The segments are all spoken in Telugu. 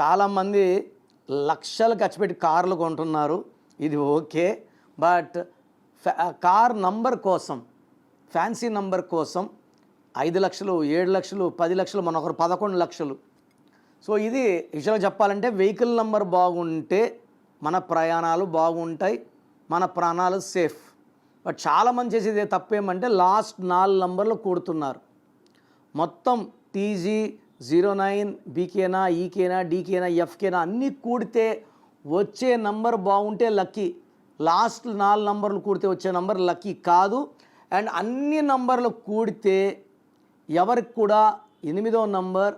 చాలామంది లక్షలు ఖర్చు పెట్టి కార్లు కొంటున్నారు. ఇది ఓకే. బట్ కార్ నంబర్ కోసం ఫ్యాన్సీ నంబర్ కోసం ఐదు లక్షలు ఏడు లక్షలు పది లక్షలు మన ఒకరు పదకొండు లక్షలు. సో ఇది విషయంలో చెప్పాలంటే వెహికల్ నంబర్ బాగుంటే మన ప్రయాణాలు బాగుంటాయి మన ప్రాణాలు సేఫ్. బట్ చాలామంది చేసేది తప్పేమంటే లాస్ట్ నాలుగు నంబర్లు కూడుతున్నారు. మొత్తం టీజీ జీరో నైన్ బీకేనా ఈకేనా డీకేనా ఎఫ్కేనా అన్నీ కూడితే వచ్చే నంబర్ బాగుంటే లక్కీ. లాస్ట్ నాలుగు నంబర్లు కూడితే వచ్చే నంబర్ లక్కీ కాదు. అండ్ అన్ని నంబర్లు కూడితే ఎవరికి కూడా ఎనిమిదో నంబర్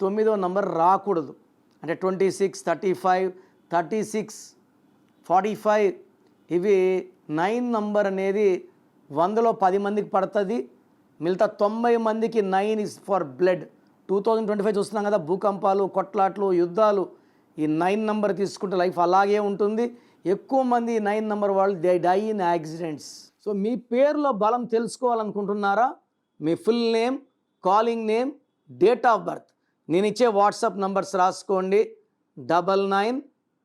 తొమ్మిదో నంబర్ రాకూడదు. అంటే twenty six thirty five thirty six forty five ఇవి నైన్ నంబర్ అనేది వందలో పది మందికి పడుతుంది. మిగతా తొంభై మందికి nine is for blood two thousand twenty five చూస్తున్నాం కదా భూకంపాలు కొట్లాట్లు యుద్ధాలు ఈ నైన్ నెంబర్ తీసుకుంటే లైఫ్ అలాగే ఉంటుంది. ఎక్కువ మంది ఈ నైన్ నెంబర్ వాళ్ళు they die in accidents. So మీ పేరులో బలం తెలుసుకోవాలనుకుంటున్నారా? మీ full name calling name date of birth. నేను ఇచ్చే వాట్సాప్ నంబర్స్ రాసుకోండి. Double nine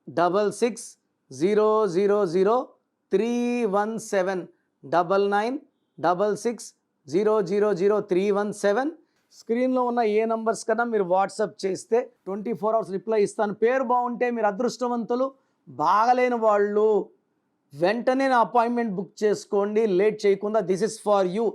double six zero zero zero three one seven. Double nine double six zero zero zero three one seven. స్క్రీన్లో ఉన్న ఏ నంబర్స్ కన్నా మీరు వాట్సాప్ చేస్తే ట్వంటీ ఫోర్ అవర్స్ రిప్లై ఇస్తాను. పేరు బాగుంటే మీరు అదృష్టవంతులు. బాగలేని వాళ్ళు వెంటనే నా అపాయింట్మెంట్ బుక్ చేసుకోండి. లేట్ చేయకుండా దిస్ ఇస్ ఫార్ యూ.